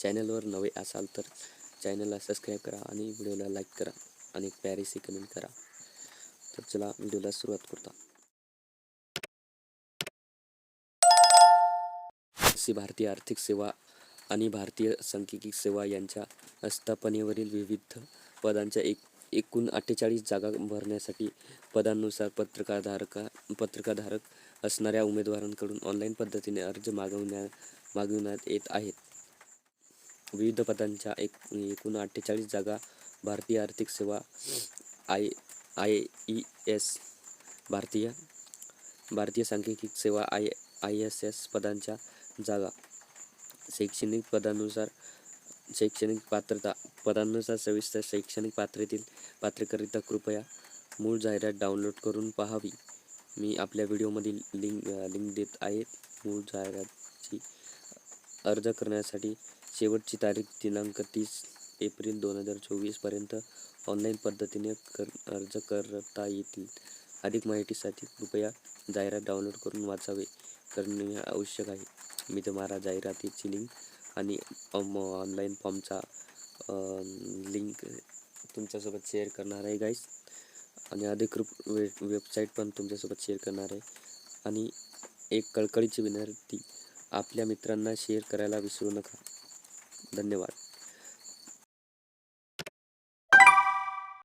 चॅनलवर नवे असाल तर चॅनलला सबस्क्राईब करा आणि व्हिडिओला लाईक करा आणि एक प्यारीसी कमेंट करा. तर चला व्हिडिओला सुरुवात करता. सी भारतीय आर्थिक सेवा आणि भारतीय सांख्यिकी सेवा यांच्या स्थापनेवरील विविध पदांच्या एक एकूण अठ्ठेचाळीस जागा भरण्यासाठी पदांनुसार पत्रकारधारका पत्रकारधारक असणाऱ्या उमेदवारांकडून ऑनलाईन पद्धतीने अर्ज मागवण्या मागविण्यात येत आहेत. विविध पदांच्या एक एकूण अठ्ठेचाळीस जागा भारतीय आर्थिक सेवा आय आय ई एस भारतीय भारतीय सांख्यिकी सेवा आय आय एस एस पदांच्या जागा. शैक्षणिक पदानुसार शैक्षणिक पात्रता पदांनुसार सविस्तर शैक्षणिक पात्रतील पात्रकरिता कृपया मूळ जाहिरात डाउनलोड करून पाहावी. मी आपल्या व्हिडिओमधील लिंक लिंक देत आहे. मूळ जाहिरातची अर्ज करण्यासाठी शेवटची तारीख दिनांक तीस एप्रिल दोन हजार चोवीसपर्यंत ऑनलाईन पद्धतीने कर अर्ज करता येतील. अधिक माहितीसाठी कृपया जाहिरात डाउनलोड करून वाचावे. करणे आवश्यक आहे. मी तुम्हाला जाहिरातीची लिंक आणि ऑनलाईन फॉर्मचा लिंक तुमच्यासोबत शेअर करणार आहे गाईस आणि अधिकृत वे वेबसाईट पण तुमच्यासोबत शेअर करणार आहे. आणि एक कळकळीची विनंती आपल्या मित्रांना शेअर करायला विसरू नका. धन्यवाद.